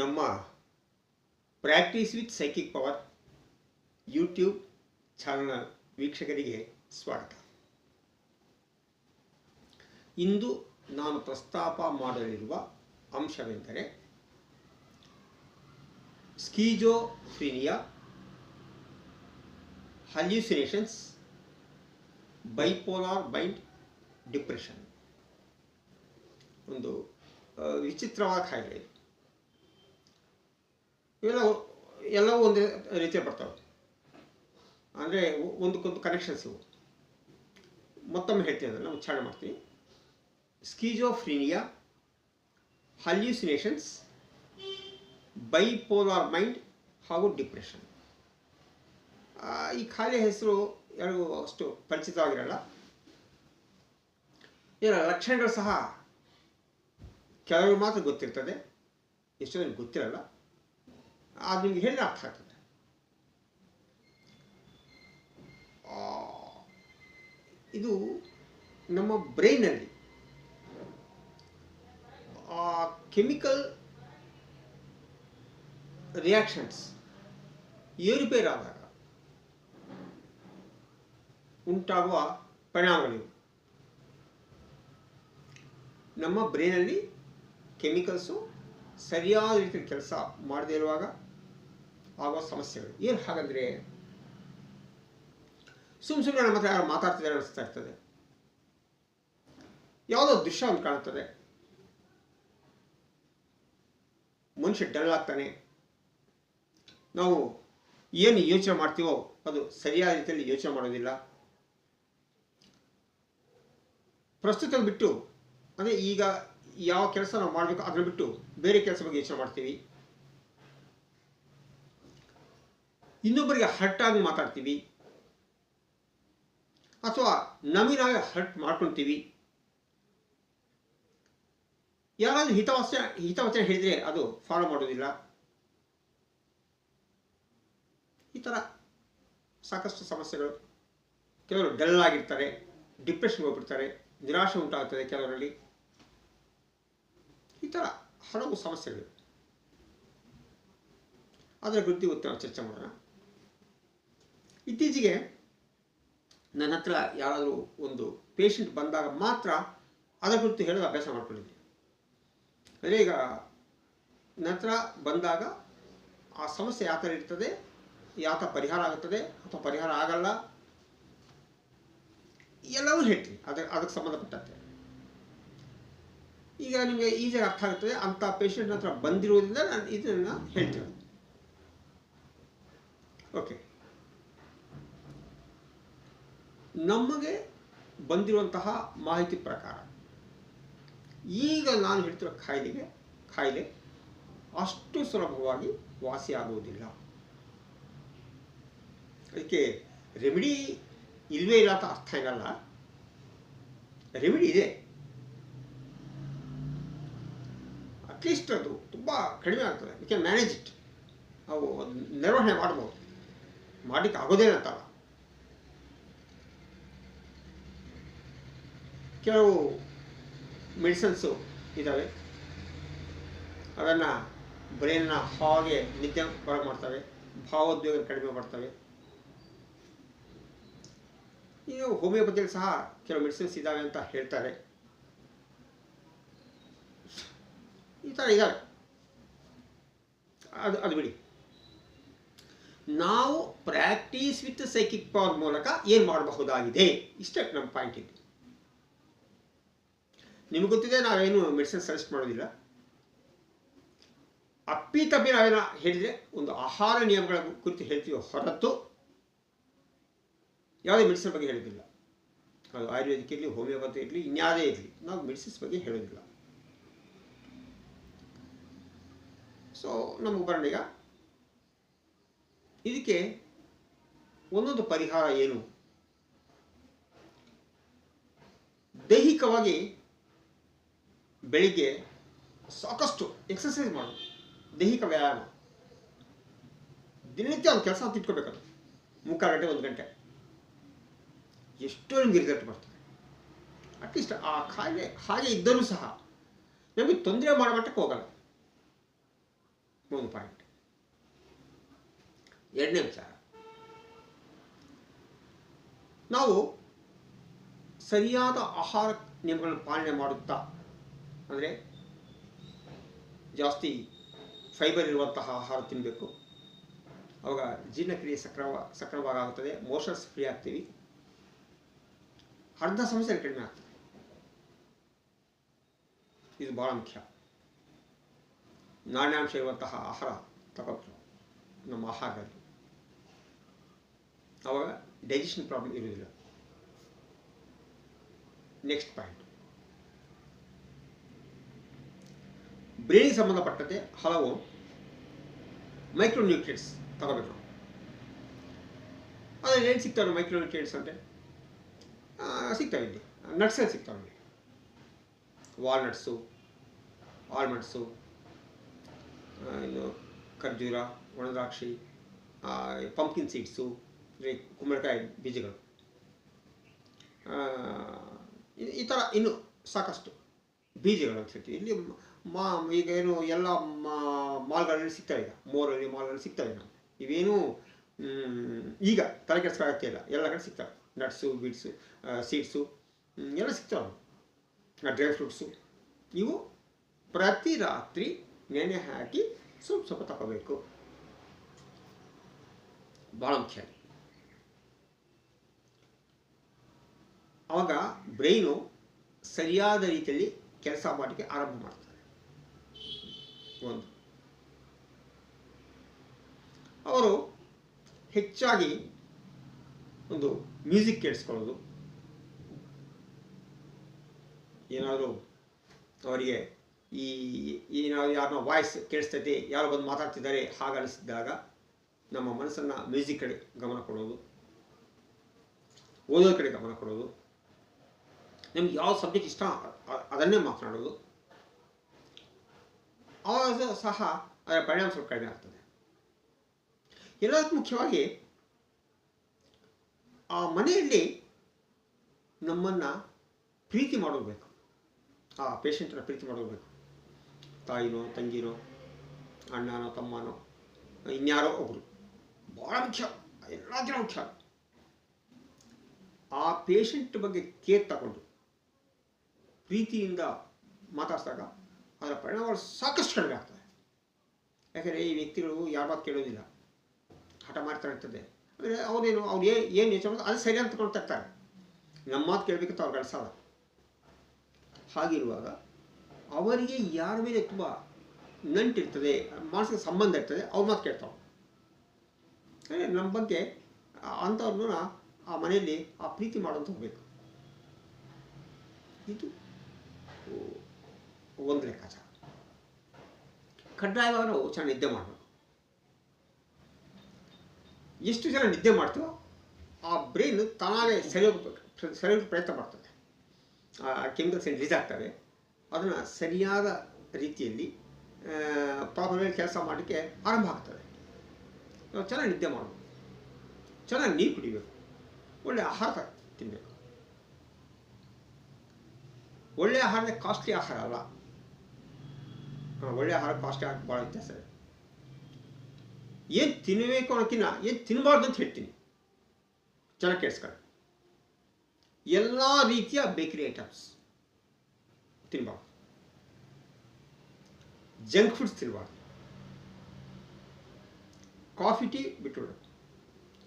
ನಮ್ಮ practice with psychic power YouTube channel ವೀಕ್ಷಕರಿಗೆ ಸ್ವಾಗತ ಇಂದು ನಾನು ಪ್ರಸ್ತಾಪ ಮಾಡಲಿರುವ ಅಂಶವೆಂದರೆ schizophrenia hallucinations bipolar mind depression ಒಂದು ವಿಚಿತ್ರವಾದ ಕಾಯಿಲೆ. ಇವೆಲ್ಲ ಎಲ್ಲವೂ ಒಂದೇ ರೀತಿಯ ಬರ್ತವೆ. ಅಂದರೆ ಒಂದಕ್ಕೊಂದು ಕನೆಕ್ಷನ್ಸ್ ಇವು. ಮತ್ತೊಮ್ಮೆ ಹೇಳ್ತೀನಿ ಅದನ್ನು ಉಚ್ಚಾರಣೆ ಮಾಡ್ತೀನಿ ಸ್ಕೀಜೋಫ್ರೀನಿಯಾ ಹಲ್ಯೂಸಿನೇಷನ್ಸ್ ಬೈಪೋಲಾರ್ ಮೈಂಡ್ ಹಾಗೂ ಡಿಪ್ರೆಷನ್ ಈ ಖಾಲಿ ಹೆಸರು ಯಾರಿಗೂ ಅಷ್ಟು ಪರಿಚಿತವಾಗಿರಲ್ಲ. ಇದರ ಲಕ್ಷಣಗಳು ಸಹ ಕೆಲವರು ಮಾತ್ರ ಗೊತ್ತಿರ್ತದೆ. ಎಷ್ಟೊಂದು ಗೊತ್ತಿರಲ್ಲ. ಅದು ನಿಮ್ಗೆ ಹೆಣ್ಣು ಅರ್ಥ ಆಗ್ತದೆ ಇದು ನಮ್ಮ ಬ್ರೈನಲ್ಲಿ ಕೆಮಿಕಲ್ ರಿಯಾಕ್ಷನ್ಸ್ ಏರುಪೇರಾದಾಗ ಉಂಟಾಗುವ ಪರಿಣಾಮಗಳಿವು ನಮ್ಮ ಬ್ರೈನಲ್ಲಿ ಕೆಮಿಕಲ್ಸು ಸರಿಯಾದ ರೀತಿಯಲ್ಲಿ ಕೆಲಸ ಮಾಡದೇ ಇರುವಾಗ ಆಗುವ ಸಮಸ್ಯೆಗಳು. ಏನು ಹಾಗಂದರೆ, ಸುಮ್ ಸುಮ್ಮನೆ ನಮ್ಮ ಹತ್ರ ಯಾರು ಮಾತಾಡ್ತಿದ್ದಾರೆ ಅನಿಸ್ತಾ ಇರ್ತದೆ. ಯಾವುದೋ ದೃಶ್ಯ ಒಂದು ಕಾಣುತ್ತದೆ ಮನುಷ್ಯ ಡಲ್ ಆಗ್ತಾನೆ. ನಾವು ಏನು ಯೋಚನೆ ಮಾಡ್ತೀವೋ ಅದು ಸರಿಯಾದ ರೀತಿಯಲ್ಲಿ ಯೋಚನೆ ಮಾಡೋದಿಲ್ಲ. ಪ್ರಸ್ತುತ ಬಿಟ್ಟು, ಅಂದರೆ ಈಗ ಯಾವ ಕೆಲಸ ನಾವು ಮಾಡಬೇಕು, ಅದನ್ನು ಬಿಟ್ಟು ಬೇರೆ ಕೆಲಸ ಬಗ್ಗೆ ಯೋಚನೆ ಮಾಡ್ತೀವಿ. ಇನ್ನೊಬ್ಬರಿಗೆ ಹರ್ಟ್ ಆಗಿ ಮಾತಾಡ್ತೀವಿ. ಅಥವಾ ನಮಗೆ ಹರ್ಟ್ ಮಾಡ್ಕೊತೀವಿ. ಯಾರಾದರೂ ಹಿತವಚನ ಹಿತವಚನ ಹೇಳಿದರೆ ಅದು ಫಾಲೋ ಮಾಡೋದಿಲ್ಲ ಈ ಥರ ಸಾಕಷ್ಟು ಸಮಸ್ಯೆಗಳು. ಕೆಲವರು ಡಲ್ ಆಗಿರ್ತಾರೆ ಡಿಪ್ರೆಷನ್ ಹೋಗ್ಬಿಡ್ತಾರೆ, ನಿರಾಶೆ ಉಂಟಾಗ್ತದೆ ಕೆಲವರಲ್ಲಿ. ಈ ಥರ ಹಲವು ಸಮಸ್ಯೆಗಳು. ಅದರ ಕುರಿತು ಉತ್ತಮ ಚರ್ಚೆ ಮಾಡೋಣ. ಇತ್ತೀಚೆಗೆ ನನ್ನ ಹತ್ರ ಯಾರಾದರೂ ಒಂದು ಪೇಷಂಟ್ ಬಂದಾಗ ಮಾತ್ರ ಅದರ ಕುರಿತು ಹೇಳೋದು ಅಭ್ಯಾಸ ಮಾಡ್ಕೊಂಡಿದ್ದೀನಿ ಅಂದರೆ ಈಗ ನನ್ನ ಹತ್ರ ಬಂದಾಗ ಆ ಸಮಸ್ಯೆ ಯಾವ ಥರ ಇರ್ತದೆ, ಯಾವ ಥರ ಪರಿಹಾರ ಆಗುತ್ತದೆ ಅಥವಾ ಪರಿಹಾರ ಆಗಲ್ಲ, ಎಲ್ಲವೂ ಹೇಳ್ತೀನಿ. ಅದ ಅದಕ್ಕೆ ಸಂಬಂಧಪಟ್ಟಂತೆ. ಈಗ ನಿಮಗೆ ಈಸಿಯಾಗಿ ಅರ್ಥ ಆಗುತ್ತದೆ, ಅಂಥ ಪೇಷಂಟ್ ಹತ್ರ ಬಂದಿರುವುದರಿಂದ ನಾನು ಇದನ್ನು ಹೇಳ್ತೀನಿ. ಓಕೆ ನಮಗೆ ಬಂದಿರುವಂತಹ ಮಾಹಿತಿ ಪ್ರಕಾರ. ಈಗ ನಾನು ಹೇಳ್ತಿರೋ ಖಾಯಿಲೆಗೆ ಖಾಯಿಲೆ ಅಷ್ಟು ಸುಲಭವಾಗಿ ವಾಸಿಯಾಗುವುದಿಲ್ಲ ಅದಕ್ಕೆ ರೆಮಿಡಿ ಇಲ್ವೇ ಇಲ್ಲ ಅಂತ ಅರ್ಥ ಏನಲ್ಲ. ರೆಮಿಡಿ ಇದೆ. ಅಟ್ಲೀಸ್ಟ್ ಅದು ತುಂಬ ಕಡಿಮೆ ಆಗ್ತದೆ. ವಿ ಕ್ಯಾನ್ ಮ್ಯಾನೇಜ್ ಇಟ್ ನಾವು ನಿರ್ವಹಣೆ ಮಾಡ್ಬೋದು ಮಾಡಲಿಕ್ಕೆ ಆಗೋದೇ ಕೆಲವು ಮೆಡಿಸನ್ಸು ಇದ್ದಾವೆ. ಅದನ್ನು ಬ್ರೈನ್ನ ಹಾಗೆ ನಿದ್ದೆ ಹೊರಗೆ ಮಾಡ್ತವೆ. ಭಾವೋದ್ವೇಗ ಕಡಿಮೆ ಮಾಡ್ತವೆ. ಈಗ ಹೋಮಿಯೋಪತಿಯಲ್ಲಿ ಸಹ ಕೆಲವು ಮೆಡಿಸಿನ್ಸ್ ಇದ್ದಾವೆ ಅಂತ ಹೇಳ್ತಾರೆ. ಈ ಥರ ಇದ್ದಾವೆ. ಅದು ಅದು ಬಿಡಿ. ನಾವು ಪ್ರಾಕ್ಟೀಸ್ ವಿತ್ ಸೈಕಿಕ್ ಪವರ್ ಮೂಲಕ ಏನು ಮಾಡಬಹುದಾಗಿದೆ? ಇಷ್ಟೇ ನಮ್ಮ ಪಾಯಿಂಟ್ ಇದೆ. ನಿಮಗೆ ಗೊತ್ತಿದೆ ನಾವೇನು ಮೆಡಿಸಿನ್ ಸಜೆಸ್ಟ್ ಮಾಡೋದಿಲ್ಲ. ಅಪ್ಪಿ ತಪ್ಪಿ ನಾವೇನ ಹೇಳಿದರೆ ಒಂದು ಆಹಾರ ನಿಯಮಗಳ ಕುರಿತು ಹೇಳ್ತೀವಿ ಹೊರತು ಯಾವುದೇ ಮೆಡಿಸಿನ್ ಬಗ್ಗೆ ಹೇಳೋದಿಲ್ಲ. ಅದು ಆಯುರ್ವೇದಿಕ್ ಇರಲಿ, ಹೋಮಿಯೋಪತಿ ಇರಲಿ ಇನ್ಯಾವುದೇ ಇರಲಿ, ನಾವು ಮೆಡಿಸಿನ್ಸ್ ಬಗ್ಗೆ ಹೇಳೋದಿಲ್ಲ. ಸೊ ನಮ್ಮ ಬರೋಣ ಇದಕ್ಕೆ ಒಂದೊಂದು ಪರಿಹಾರ ಏನು? ದೈಹಿಕವಾಗಿ ಬೆಳಿಗ್ಗೆ ಸಾಕಷ್ಟು ಎಕ್ಸಸೈಸ್ ಮಾಡೋದು ದೈಹಿಕ ವ್ಯಾಯಾಮ. ದಿನನಿತ್ಯ ಒಂದು ಕೆಲಸ ಅಂತ ಇಟ್ಕೋಬೇಕದು. ಮುಕ್ಕಾಲು ಗಂಟೆ, ಒಂದು ಗಂಟೆ. ಎಷ್ಟೋ ನಿಮ್ಗೆ ರಿಸಲ್ಟ್ ಬರ್ತದೆ. ಅಟ್ಲೀಸ್ಟ್ ಆ ಕಾಯಿಲೆ ಹಾಗೆ ಇದ್ದರೂ ಸಹ ನಮಗೆ ತೊಂದರೆ ಮಾಡೋ ಮಟ್ಟಕ್ಕೆ ಹೋಗಲ್ಲ. ಒಂದು ಪಾಯಿಂಟ್ ಎರಡನೇ ವಿಚಾರ ನಾವು ಸರಿಯಾದ ಆಹಾರ ನಿಯಮಗಳನ್ನು ಪಾಲನೆ ಮಾಡುತ್ತಾ ಅಂದರೆ ಜಾಸ್ತಿ ಫೈಬರ್ ಇರುವಂತಹ ಆಹಾರ ತಿನ್ನಬೇಕು ಅವಾಗ ಜೀರ್ಣಕ್ರಿಯೆ ಸಕ್ರವ ಆಗುತ್ತದೆ ಮೋಷನ್ಸ್ ಫ್ರೀ ಆಗ್ತೀವಿ. ಅರ್ಧ ಸಮಸ್ಯೆ ಕಡಿಮೆ ಆಗ್ತದೆ. ಇದು ಭಾಳ ಮುಖ್ಯ. ನಾಣ್ಯಾಂಶ ಇರುವಂತಹ ಆಹಾರ ತಗೋಬೇಕು ನಮ್ಮ ಆಹಾರದಲ್ಲಿ. ಅವಾಗ ಡೈಜೆಷನ್ ಪ್ರಾಬ್ಲಮ್ ಇರುವುದಿಲ್ಲ. ನೆಕ್ಸ್ಟ್ ಪಾಯಿಂಟ್ ಬ್ರೈನಿಗೆ ಸಂಬಂಧಪಟ್ಟಂತೆ ಹಲವು ಮೈಕ್ರೋನ್ಯೂಟ್ರಿಯೆಂಟ್ಸ್ ತಗೋಬೇಕು. ನಾವು ಅದ್ರಲ್ಲಿ ಏನು ಸಿಗ್ತಾವೆ ಮೈಕ್ರೋನ್ಯೂಕ್ರೇಟ್ಸ್ ಅಂತೆ ಸಿಗ್ತಾವೆ ಇಲ್ಲಿ. ನಟ್ಸಲ್ಲಿ ಸಿಗ್ತಾವೆ ಇಲ್ಲಿ ವಾಲ್ನಟ್ಸು ಆಲ್ಮಂಡ್ಸು ಇನ್ನು ಖರ್ಜೂರ, ಒಣದ್ರಾಕ್ಷಿ ಪಂಪ್ಕಿನ್ ಸೀಡ್ಸು ಅಂದರೆ ಕುಂಬಳಕಾಯಿ ಬೀಜಗಳು. ಈ ಥರ ಇನ್ನು ಸಾಕಷ್ಟು ಬೀಜಗಳು ಅಂತ ಹೇಳ್ತೀವಿ. ಇಲ್ಲಿ ಮಾ, ಈಗ ಏನು, ಎಲ್ಲ ಮಾಲ್ಗಳಲ್ಲಿ ಸಿಗ್ತವೆ ಈಗ ಮೋರಲ್ಲಿ ಮಾಲ್ಗಳಲ್ಲಿ ಸಿಗ್ತವೆ ನಾವು ಇವೇನು ಈಗ ತಲೆ ಕೆಡಿಸ್ಕೊಳ್ಳೋಕ್ಕೆ ಇಲ್ಲ. ಎಲ್ಲ ಕಡೆ ಸಿಗ್ತವೆ. ನಟ್ಸು ಬೀಡ್ಸು ಸೀಡ್ಸು ಎಲ್ಲ ಸಿಗ್ತವೆ. Dry fruits. ಇವು ಪ್ರತಿ ರಾತ್ರಿ ನೆನೆ ಹಾಕಿ ಸ್ವಲ್ಪ ಸ್ವಲ್ಪ ತಗೋಬೇಕು. ಭಾಳ ಮುಖ್ಯ ಆವಾಗ ಬ್ರೈನು ಸರಿಯಾದ ರೀತಿಯಲ್ಲಿ ಕೆಲಸ ಮಾಡಲಿಕ್ಕೆ ಆರಂಭ ಮಾಡ್ತದೆ. ಒಂದು. ಅವರು ಹೆಚ್ಚಾಗಿ ಒಂದು ಮ್ಯೂಸಿಕ್ ಕೇಳಿಸ್ಕೊಳ್ಳೋದು. ಏನಾದರೂ ಅವರಿಗೆ ಈ ಏನಾದ್ರು ಯಾರನ್ನ ವಾಯ್ಸ್ ಕೇಳಿಸ್ತೈತಿ, ಯಾರು ಬಂದು ಮಾತಾಡ್ತಿದ್ದಾರೆ ಹಾಗೆ ಅನಿಸಿದಾಗ ನಮ್ಮ ಮನಸ್ಸನ್ನು ಮ್ಯೂಸಿಕ್ ಕಡೆ ಗಮನ ಕೊಡೋದು. ಓದೋ ಕಡೆ ಗಮನ ಕೊಡೋದು. ನಿಮ್ಗೆ ಯಾವ ಸಬ್ಜೆಕ್ಟ್ ಇಷ್ಟ ಅದನ್ನೇ ಮಾತನಾಡೋದು. ಆವಾಗ ಸಹ ಅದರ ಪರಿಣಾಮ ಸ್ವಲ್ಪ ಕಡಿಮೆ ಆಗ್ತದೆ. ಎಲ್ಲದಕ್ಕೂ ಮುಖ್ಯವಾಗಿ ಆ ಮನೆಯಲ್ಲಿ ನಮ್ಮನ್ನು ಪ್ರೀತಿ ಮಾಡೋದು ಬೇಕು ಆ ಪೇಷಂಟನ್ನು ಪ್ರೀತಿ ಮಾಡೋದು ಬೇಕು ತಾಯಿನೋ, ತಂಗಿನೋ, ಅಣ್ಣನೋ, ತಮ್ಮನೋ, ಇನ್ಯಾರೋ ಒಬ್ಬರು ಭಾಳ ಮುಖ್ಯ. ಎಲ್ಲಕ್ಕಿಂತ ಮುಖ್ಯ. ಆ ಪೇಷಂಟ್ ಬಗ್ಗೆ ಕೇರ್ ತಗೊಂಡು ಪ್ರೀತಿಯಿಂದ ಮಾತಾಡಿಸಿದಾಗ ಅದರ ಪರಿಣಾಮಗಳು ಸಾಕಷ್ಟು ಕಡಿಮೆ ಆಗ್ತದೆ. ಯಾಕೆಂದರೆ ಈ ವ್ಯಕ್ತಿಗಳು ಯಾವ ಮಾತು ಕೇಳೋದಿಲ್ಲ. ಹಠ ಮಾಡ್ತಾ ಇರ್ತದೆ. ಅಂದರೆ ಅವರೇನು ಅವ್ರು ಏನು ಏನು ಯೋಚನೆ ಅದು ಸರಿ ಅಂತ ಕೊಡ್ತಾ ಇರ್ತಾರೆ. ನಮ್ಮ ಮಾತು ಕೇಳಬೇಕಂತ ಅವ್ರು ಕಳಿಸಲ್ಲ ಹಾಗಿರುವಾಗ ಅವರಿಗೆ ಯಾರ ಮೇಲೆ ತುಂಬ ನಂಟಿರ್ತದೆ ಮಾನಸಿಕ ಸಂಬಂಧ ಇರ್ತದೆ, ಅವ್ರ ಮಾತು ಕೇಳ್ತಾವೆ. ಅಂದರೆ ನಮ್ಮ ಬಗ್ಗೆ ಅಂಥವ್ರನ್ನ ಆ ಮನೆಯಲ್ಲಿ ಆ ಪ್ರೀತಿ ಮಾಡೋಂತ ಹೋಗಬೇಕು. ಇದು ಒಂದು ಲೆಕ್ಕಾಚಾರ ಕಡ್ಡಾಯವಾಗಿ ನಾವು ಚೆನ್ನಾಗಿ ನಿದ್ದೆ ಮಾಡಬೇಕು. ಎಷ್ಟು ಜನ ನಿದ್ದೆ ಮಾಡ್ತೀವೋ ಆ ಬ್ರೈನ್ ತಾನೇ ಸರಿ ಸರಿಯೋ ಸರಿ ಪ್ರಯತ್ನ ಮಾಡ್ತದೆ. ಆ ಕೆಮಿಕಲ್ಸ್ ಏನು ರಿಲೀಸ್ ಆಗ್ತವೆ. ಅದನ್ನು ಸರಿಯಾದ ರೀತಿಯಲ್ಲಿ ಪ್ರಾಪರ್ ಕೆಲಸ ಮಾಡಲಿಕ್ಕೆ ಆರಂಭ ಆಗ್ತದೆ. ನಾವು ಚೆನ್ನಾಗಿ ನಿದ್ದೆ ಮಾಡಬೇಕು. ಚೆನ್ನಾಗಿ ನೀರು ಕುಡಿಬೇಕು. ಒಳ್ಳೆ ಆಹಾರ ತಿನ್ನಬೇಕು ಒಳ್ಳೆ ಆಹಾರನೇ ಕಾಸ್ಟ್ಲಿ ಆಹಾರ ಅಲ್ಲ ಒಳ್ಳೆ ಆಹಾರ ಆಹಾರ ಭಾಳ ವ್ಯತ್ಯಾಸ ಇದೆ. ಏನು ತಿನ್ನಬೇಕು ಅನ್ನೋಕ್ಕಿನ್ನ ಏನು ತಿನ್ನಬಾರ್ದು ಅಂತ ಹೇಳ್ತೀನಿ. ಚೆನ್ನಾಗಿ ಕೇಳಿಸ್ಕೊಳ್ಳಿ. ಎಲ್ಲ ರೀತಿಯ ಬೇಕರಿ ಐಟಮ್ಸ್ ತಿನ್ನಬಾರ್ದು ಜಂಕ್ ಫುಡ್ಸ್ ತಿನ್ನಬಾರ್ದು ಕಾಫಿ ಟೀ ಬಿಟ್ಬಿಡೋದು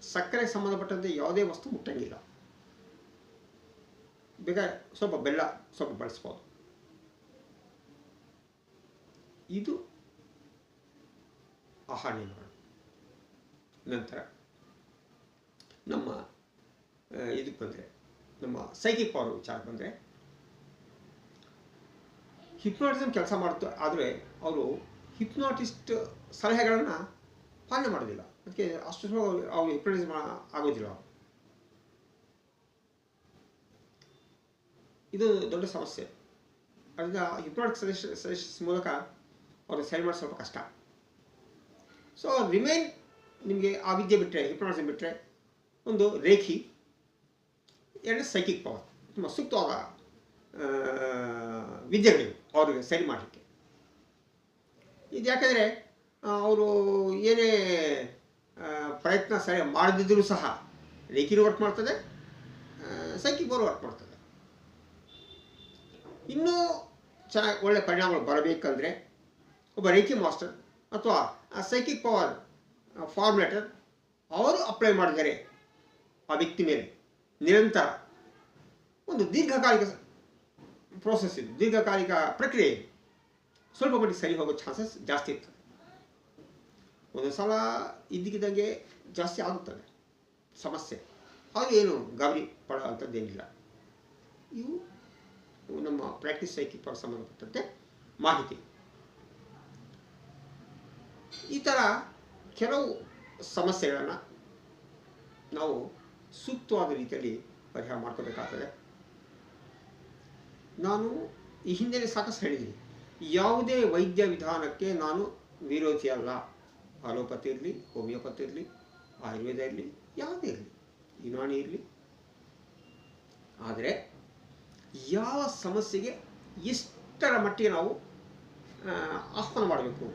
ಸಕ್ಕರೆಗೆ ಸಂಬಂಧಪಟ್ಟಂತೆ ಯಾವುದೇ ವಸ್ತು ಮುಟ್ಟಂಗಿಲ್ಲ. ಬೇಕಾದ್ರೆ ಸ್ವಲ್ಪ ಬೆಲ್ಲ ಸ್ವಲ್ಪ ಬಳಸ್ಬೋದು. ಇದು ಆಹಾರ ನಿರ್ಮಾಣ ನಂತರ ನಮ್ಮ ಇದಕ್ಕೆ ಬಂದರೆ, ನಮ್ಮ ಸೈಕಿಕ್ ಪವರ್ ವಿಚಾರ ಬಂದರೆ ಹಿಪ್ನಾಟಿಸಮ್ ಕೆಲಸ ಮಾಡ್ತಾ, ಆದರೆ ಅವರು ಹಿಪ್ನಾಟಿಸ್ಟ್ ಸಲಹೆಗಳನ್ನು ಪಾಲನೆ ಮಾಡೋದಿಲ್ಲ. ಅದಕ್ಕೆ ಅಷ್ಟು ಅವರು ಹಿಪ್ನಾಟಿಸಮ್ ಆಗೋದಿಲ್ಲ. ಇದು ದೊಡ್ಡ ಸಮಸ್ಯೆ. ಅದರಿಂದ ಹಿಪ್ನಾಟಿಕ್ ಸಜೆಷನ್ ಸಜೆಷನ್ಸ್ ಮೂಲಕ ಅವರು ಸೆಲ್ ಮಾಡೋದು ಸ್ವಲ್ಪ ಕಷ್ಟ. ಸೊ ರಿಮೈನ್ ನಿಮಗೆ ಆ ವಿದ್ಯೆ ಬಿಟ್ಟರೆ ಹಿಪ್ನಾಟಿಸಮ್ ಬಿಟ್ಟರೆ ಒಂದು ರೇಖಿ, ಎರಡು ಸೈಕಿಕ್ ಪವರ್ ತುಂಬ ಸೂಕ್ತವಾದ ವಿದ್ಯೆಗಳಿವೆ ಅವ್ರಿಗೆ ಸರಿ ಮಾಡಲಿಕ್ಕೆ. ಇದು ಯಾಕೆಂದರೆ ಅವರು ಏನೇ ಪ್ರಯತ್ನ ಸರಿ ಮಾಡದಿದ್ದರೂ ಸಹ ರೇಖಿನೂ ವರ್ಕ್ ಮಾಡ್ತದೆ ಸೈಕಿಕ್ ಪವರ್ ವರ್ಕ್ ಮಾಡ್ತದೆ. ಇನ್ನೂ ಚೆನ್ನಾಗಿ ಒಳ್ಳೆ ಪರಿಣಾಮಗಳು ಬರಬೇಕಂದ್ರೆ ಒಬ್ಬ ರೇಖಿ ಮಾಸ್ಟರ್ ಅಥವಾ ಸೈಕಿಕ್ ಪವರ್ ಫಾರ್ಮುಲೇಟರ್ ಅವರು ಅಪ್ಲೈ ಮಾಡಿದರೆ ಆ ವ್ಯಕ್ತಿ ಮೇಲೆ. ನಿರಂತರ ಒಂದು ದೀರ್ಘಕಾಲಿಕ ಪ್ರೋಸೆಸ್ ಇದು. ದೀರ್ಘಕಾಲಿಕ ಪ್ರಕ್ರಿಯೆ ಸ್ವಲ್ಪ ಮಟ್ಟಿಗೆ ಸರಿ ಹೋಗೋ ಚಾನ್ಸಸ್ ಜಾಸ್ತಿ ಇರ್ತದೆ. ಒಂದು ಸಲ ಇದ್ದಕ್ಕಿದ್ದಂಗೆ ಜಾಸ್ತಿ ಆಗುತ್ತದೆ. ಸಮಸ್ಯೆ. ಹಾಗೆ ಏನು ಗಾಬರಿ ಪಡೋ ಅಂಥದ್ದೇನಿಲ್ಲ ಇವು ನಮ್ಮ ಪ್ರಾಕ್ಟೀಸ್ ಸೈಕಿಕ್ ಸಂಬಂಧಪಟ್ಟಂತೆ ಮಾಹಿತಿ. ಈ ಥರ ಕೆಲವು ಸಮಸ್ಯೆಗಳನ್ನು ನಾವು ಸೂಕ್ತವಾದ ರೀತಿಯಲ್ಲಿ ಪರಿಹಾರ ಮಾಡ್ಕೋಬೇಕಾಗ್ತದೆ ನಾನು ಈ ಹಿಂದೆ ಸಾಕಷ್ಟು ಹೇಳಿದ್ದೀನಿ. ಯಾವುದೇ ವೈದ್ಯ ವಿಧಾನಕ್ಕೆ ನಾನು ವಿರೋಧಿ ಅಲ್ಲ. ಅಲೋಪತಿ ಇರಲಿ, ಹೋಮಿಯೋಪತಿ ಇರಲಿ, ಆಯುರ್ವೇದ ಇರಲಿ, ಯಾವುದೇ ಇರಲಿ, ಯುನಾನಿ ಇರಲಿ. ಆದರೆ ಯಾವ ಸಮಸ್ಯೆಗೆ ಎಷ್ಟರ ಮಟ್ಟಿಗೆ ನಾವು ಆಹ್ವಾನ ಮಾಡಬೇಕು?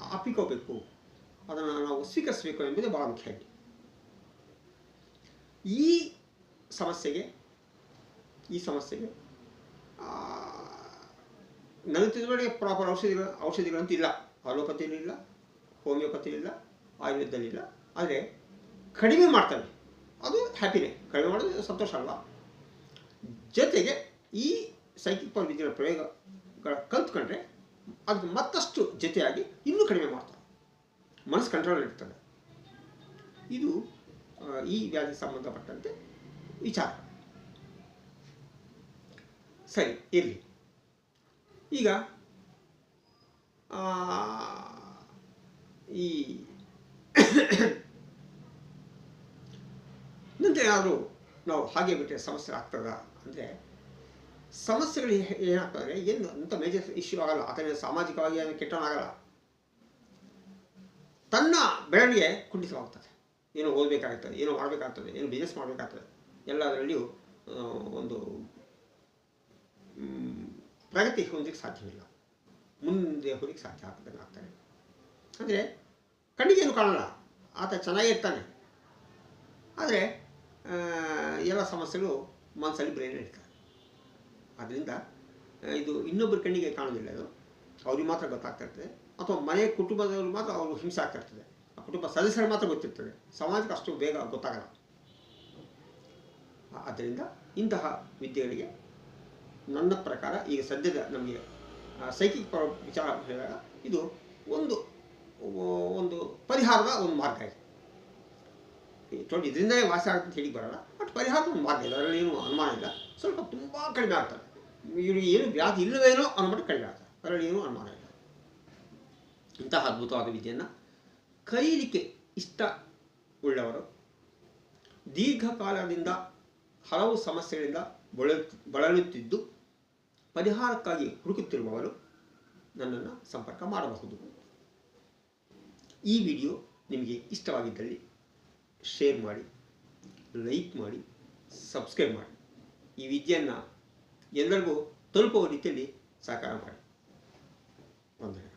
ಅಪ್ಪಿಕೋಬೇಕು ಅದನ್ನು ನಾವು ಸ್ವೀಕರಿಸಬೇಕು ಎಂಬುದು ಭಾಳ ಮುಖ್ಯ ಆಗಿದೆ ಈ ಸಮಸ್ಯೆಗೆ ಈ ಸಮಸ್ಯೆಗೆ ನನಗೆ ತಿಳಿದವರೆಗೆ ಪ್ರಾಪರ್ ಔಷಧಿಗಳು, ಔಷಧಿಗಳಂತೂ ಇಲ್ಲ. ಅಲೋಪತಿಯಲ್ಲಿ ಇಲ್ಲ ಹೋಮಿಯೋಪತಿ ಇಲ್ಲ ಆಯುರ್ವೇದದಲ್ಲಿ ಇಲ್ಲ. ಆದರೆ ಕಡಿಮೆ ಮಾಡ್ತವೆ. ಅದು ಹ್ಯಾಪಿನೇ ಕಡಿಮೆ ಮಾಡೋದು ಸಂತೋಷ ಅಲ್ವಾ? ಜೊತೆಗೆ ಈ ಸೈಕಿಕ್ ಪವರ್ ವಿದ್ಯೆಗಳ ಪ್ರಯೋಗಗಳ ಕಲ್ತ್ಕೊಂಡ್ರೆ ಅದು ಮತ್ತಷ್ಟು ಜೊತೆಯಾಗಿ ಇನ್ನೂ ಕಡಿಮೆ ಮಾಡ್ತಾರೆ ಮನಸ್ಸು ಕಂಟ್ರೋಲ್ ಇರ್ತದೆ. ಇದು ಈ ವ್ಯಾಧಿ ಸಂಬಂಧಪಟ್ಟಂತೆ ವಿಚಾರ. ಸರಿ, ಇರಲಿ. ಈಗ ಈ ನಂತರ ಏನಾದರೂ ನಾವು ಹಾಗೆ ಬಿಟ್ಟರೆ ಸಮಸ್ಯೆ ಆಗ್ತದ? ಅಂದರೆ ಸಮಸ್ಯೆಗಳು ಏನಾಗ್ತವೆ ಏನು ಅಂಥ ಮೇಜರ್ ಇಶ್ಯೂ ಆಗಲ್ಲ. ಅಥವಾ ಸಾಮಾಜಿಕವಾಗಿ ಏನು ಕೆಟ್ಟವನಾಗಲ್ಲ ತನ್ನ ಬೆಳವಣಿಗೆ ಕುಂಠಿತವಾಗ್ತದೆ. ಏನೋ ಓದಬೇಕಾಗ್ತದೆ, ಏನೋ ಮಾಡಬೇಕಾಗ್ತದೆ, ಏನು ಬಿಸ್ನೆಸ್ ಮಾಡಬೇಕಾಗ್ತದೆ, ಎಲ್ಲದರಲ್ಲಿಯೂ ಒಂದು ಪ್ರಗತಿ ಹೊಂದಲಿಕ್ಕೆ ಸಾಧ್ಯವಿಲ್ಲ. ಮುಂದೆ ಹೋಗ್ಲಿಕ್ಕೆ ಸಾಧ್ಯ ಆಗ್ತದೆ ಆಗ್ತಾನೆ ಅಂದರೆ ಕಣ್ಣಿಗೇನು ಕಾಣಲ್ಲ. ಆತ ಚೆನ್ನಾಗೇ ಇರ್ತಾನೆ. ಆದರೆ ಎಲ್ಲ ಸಮಸ್ಯೆಗಳು ಮನಸ್ಸಲ್ಲಿ ಬ್ರೈನ್ ಇರ್ತವೆ ಆದ್ದರಿಂದ ಇದು ಇನ್ನೊಬ್ಬರ ಕಣ್ಣಿಗೆ ಕಾಣೋದಿಲ್ಲ ಅದು ಅವ್ರಿಗೆ ಮಾತ್ರ ಗೊತ್ತಾಗ್ತಾ ಇರ್ತದೆ. ಅಥವಾ ಮನೆ ಕುಟುಂಬದವರು ಮಾತ್ರ ಅವರು ಹಿಂಸೆ ಆಗ್ತಾ ಇರ್ತದೆ. ಆ ಕುಟುಂಬ ಸದಸ್ಯರು ಮಾತ್ರ ಗೊತ್ತಿರ್ತದೆ. ಸಮಾಜಕ್ಕೆ ಅಷ್ಟು ಬೇಗ ಗೊತ್ತಾಗಲ್ಲ. ಆದ್ದರಿಂದ ಇಂತಹ ವಿದ್ಯೆಗಳಿಗೆ ನನ್ನ ಪ್ರಕಾರ ಈಗ ಸದ್ಯದ ನಮಗೆ ಸೈಕಿಕ್ ವಿಚಾರ ಹೇಳಿದಾಗ ಇದು ಒಂದು ಒಂದು ಪರಿಹಾರದ ಒಂದು ಮಾರ್ಗ ಇದೆ. ಇದರಿಂದಲೇ ವಾಸ ಆಗುತ್ತೆ ಅಂತ ಹೇಳಿ ಬರಲ್ಲ. ಬಟ್ ಪರಿಹಾರದ ಒಂದು ಮಾರ್ಗ ಇದೆ. ಅದರಲ್ಲಿ ಏನು ಅನುಮಾನ ಇಲ್ಲ. ಸ್ವಲ್ಪ ತುಂಬ ಕಡಿಮೆ ಆಗ್ತದೆ. ಇವರಿಗೆ ಏನು ವ್ಯಾಧಿ ಇಲ್ಲವೇನೋ ಅನ್ನೋ ಮಟ್ಟ ಅದರಲ್ಲಿ ಏನೂ ಅನುಮಾನ ಇಲ್ಲ. ಇಂತಹ ಅದ್ಭುತವಾದ ವಿದ್ಯೆಯನ್ನು ಕಲೀಲಿಕ್ಕೆ ಇಷ್ಟ ಉಳ್ಳವರು ದೀರ್ಘಕಾಲದಿಂದ ಹಲವು ಸಮಸ್ಯೆಗಳಿಂದ ಬಳಲು ಬಳಲುತ್ತಿದ್ದು ಪರಿಹಾರಕ್ಕಾಗಿ ಹುಡುಕುತ್ತಿರುವವರು ನನ್ನನ್ನು ಸಂಪರ್ಕ ಮಾಡಬಹುದು. ಈ ವಿಡಿಯೋ ನಿಮಗೆ ಇಷ್ಟವಾಗಿದ್ದಲ್ಲಿ ಶೇರ್ ಮಾಡಿ, ಲೈಕ್ ಮಾಡಿ, ಸಬ್ಸ್ಕ್ರೈಬ್ ಮಾಡಿ. ಈ ವಿದ್ಯೆಯನ್ನು ಎಲ್ಲರಿಗೂ ತಲುಪುವ ರೀತಿಯಲ್ಲಿ ಸಹಕಾರ ಮಾಡಿ. ಒಂದು